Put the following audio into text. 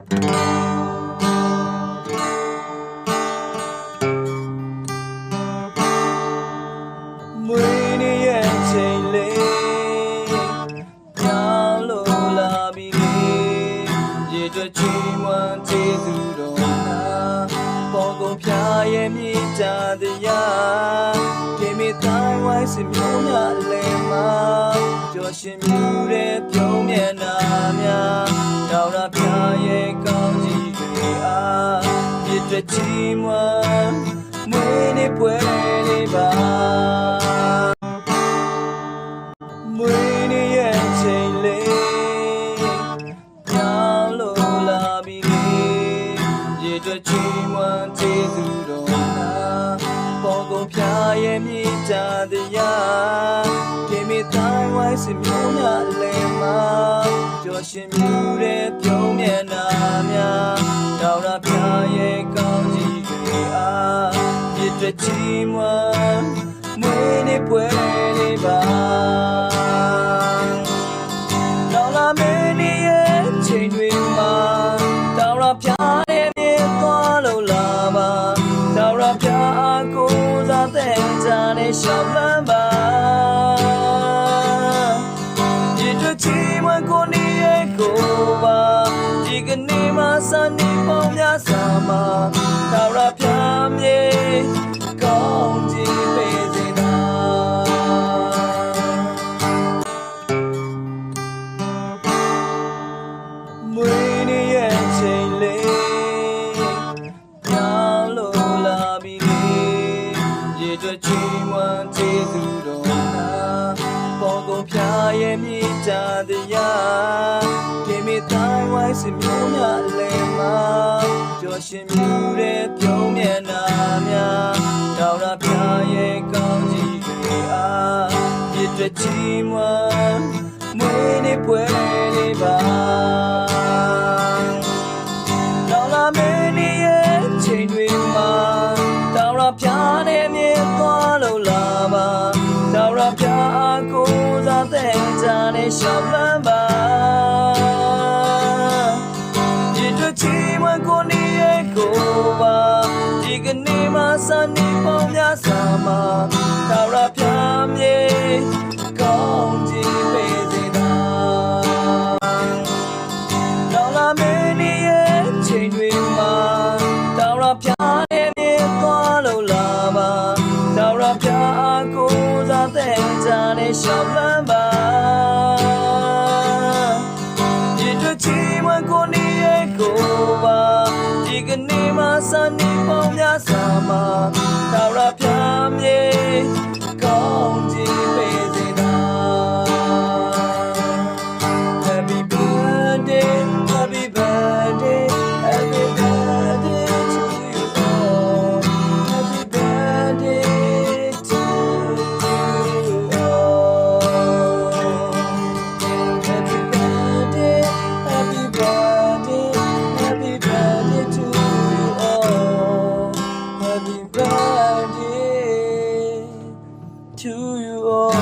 မွေးနေ့ရဲ့ချိန်လေးကြောင်းလို့လာပြီလေရေကြွချီးမွမ်းကျေးဇူးတော်နာပေါ်ကုန်ဖျားရဲ့မြေကြတရားခင်မတိုင်းဝိုင်းစမျိုးများလဲမှာကြော်ရှင်မြူတဲ့ပြုံးမျက်နာများ ချီးမွမ်းမွေးနေ့ပွဲလေးပါမွေးနေ့ရဲ့ချိန်လေးကြောင်းလို့လာပြီလေရေကြွချီးမွမ်းကျေးဇူးတော်နာပေါ်ကုန်ဖျားရဲ့မြေကြတရားခင်မတိုင်းဝိုင်းစမျိုးများလဲမှာကြော်ရှင်မြူတဲ့ပြုံးမျက်နာ ရေကြွချီးမွမ်းမွေးနေ့ပွဲလေးပါတော်လာမင်းရဲ့ချိန်တွေမှာတော်ရပြားတဲ့မြေသွားလို့လာပါတော်ရပြားကိုစားတဲ့ကြတဲ့ရှောင်းလမ်းပါဒီတို့ချီမကိုနေရဲ့ကိုပါဒီကနေ့မှစနေပေါင်းများစွာမှာ ဖျားရဲ့မြေကြတရားခင်မတိုင်းဝိုင်းစမျိုးများလဲမှာကြော်ရှင်မြူတဲ့ပြုံးမျက်နာများတော်ရဖျားရဲ့ကောင်းကြီးတွေအားရေကြွချီးမွမ်းမွေးနေ့ပွဲလေးပါ ချီမကိုနေရဲ့ကိုပါဒီကနေ့မှစနေပေါင်းများစွာမှာတော်ရပြားမြေ ချိန်မှကိုနေရဲ့ကိုပါဒီကနေ့မှစနေပုံများစာမှာသာရပြ birthday to you all.